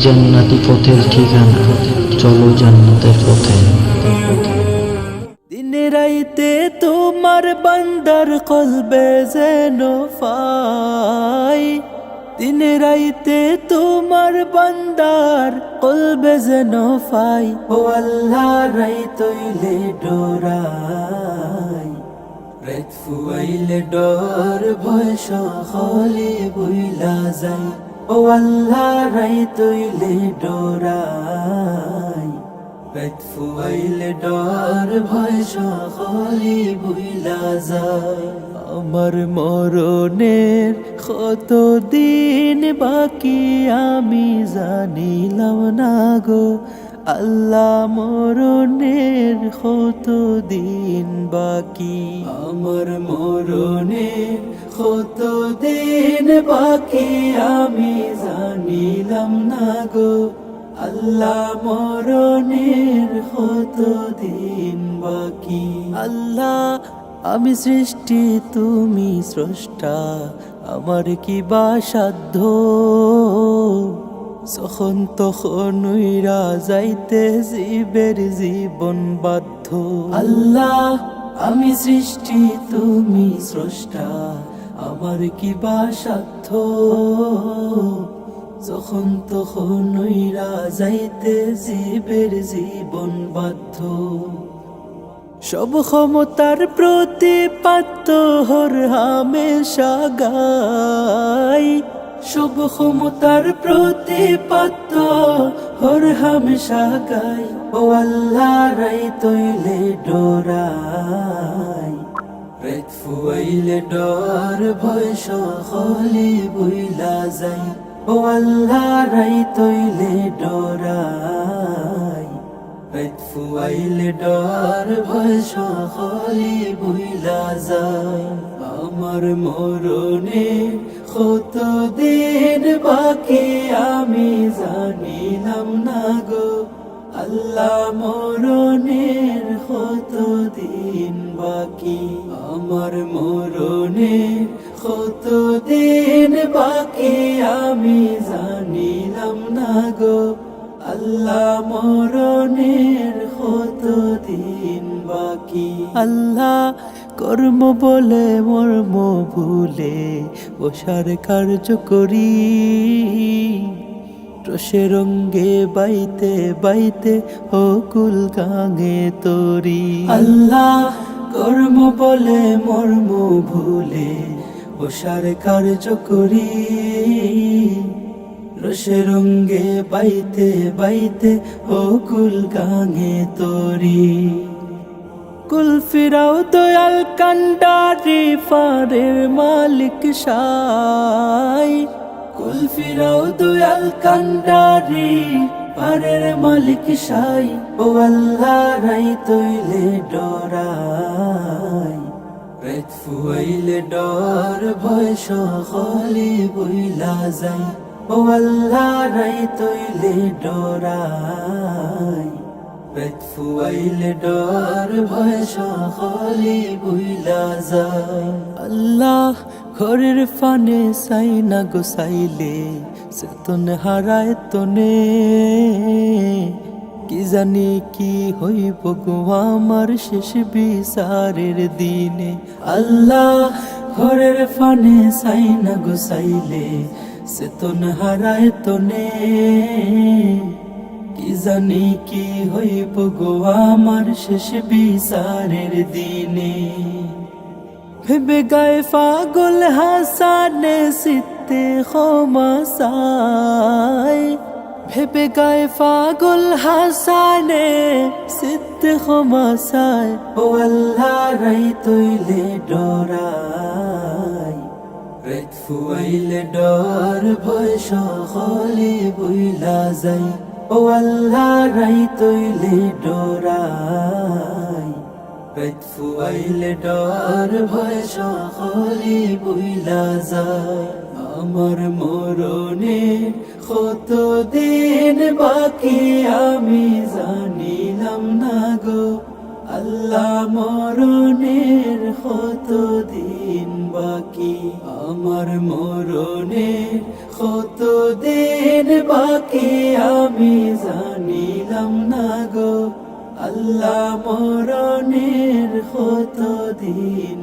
জান্নাতি পথের ঠিকানা, চলো জান্নাতের পথে। দিনে রাইতে তোমার বান্দার কলবে যেন ফাই। দিনে রাইতে তোমার বান্দার কলবে যেন ফাই। ও আল্লাহ রাই তৈলে ডোরাই। রাত ফুয়াইলে ডর, ভয় সহলে বইলা যাই। ও আল্লাহ রাই তৈলে ডোরাই। পেট ফুয়াইলে ডর, ভয় সকলি বুইলা যায়। আমার মরণের কত দিন বাকি আমি জানিলাম না গো। আল্লাহ, মরণের কত দিন বাকি? আমার মরণের কত দিন বাকি আমি জানিলাম না গো। আল্লাহ মরণের কত দিন বাকি? আল্লাহ, আমি সৃষ্টি, তুমি স্রষ্টা, আমার কি বা সাধ্য? যখন তখন যাইতে জীবের জীবন বাধ্য। আল্লাহ, আমি সৃষ্টি, তুমি স্রষ্টা আমার কি বা সাধ্য? যখন তখন নইরা যাইতে জীবের জীবন বাধ্য। সব ক্ষমতার প্রতিপাত্য হর হামেশা গাই। সব ক্ষমতার প্রতিপাত্য হর হামেশা গাই। ও আল্লাহ রাই তৈলে ডোরাই। রেত ফুয়াইলে ডর, ভয় সকলে বইলা যাই ও আল্লাহ, রাই তৈলে ডরাই। রেত ফুয়াইলে ডর, ভয় সকলে বইলা যাই আমার মরণে কত দিন বাকি আমি জানিলাম না গো। আল্লাহ, মরণের কত দিন বাকি আমার মরণের কত দিন বাকি আমি জানিলাম না গো। আল্লাহ মরণের কত দিন বাকি? আল্লাহ কর্ম বলে, মর্ম ভুলে বসার কার্য করি। রসে রঙ্গে বাইতে বাইতে অকুল গাঙে তরি। আল্লাহ কর্ম বলে, মর্ম ভুলে বসার কার্য করি রসে রঙ্গে বাইতে বাইতে, ও কুল গাঙে তরি। কুল ফিরাও দয়াল কান্ডারি ফারের মালিক সাই। কুল ফিরাও দয়াল কান্ডারি পারের মালিক সাই, ও আল্লাহ রাই তৈলে ডরাই। রেত ফুয়াইলে ডর, ভয় সকলে বইলা যাই, ও আল্লাহ রাই তৈলে ডরাই। পেট ফুয়াইলে ডর, ভয় সকলে বুইলা যায় আল্লাহ ঘরের ফানে সাই না গোসাইলে চেতন হারায় তনে। কি জানি কি হইব গো আমার শেষ বিচারের দিনে। আল্লাহ, ঘরের ফানে সাই না গোসাইলে চেতন হারায় তনে। কি জানি কি হইব গো আমার শেষ বিচারের দিনে। ভেবে গায়ে পাগল হাসানে সিতে ক্ষমাসাই ভেবে গায়ে পাগল হাসানে সিতে ক্ষমাসাই ও আল্লাহ রাই তৈলে ডরাই। রেত ফুয়াইলে ডর, ভয় সকলে বইলা যাই। ও আল্লাহ রাই তৈলে ডরাই। পেট ফুয়াইলে ডর, ভয় সকলে বইলা যায়। আমার মরণে কত দিন বাকি আমি জানিলাম না গো। আল্লাহ মরণের কত দিন বাকি? আমার মরণের কত দিন বাকি আমি জানিলাম না গো। আল্লাহ মরণের হত দিন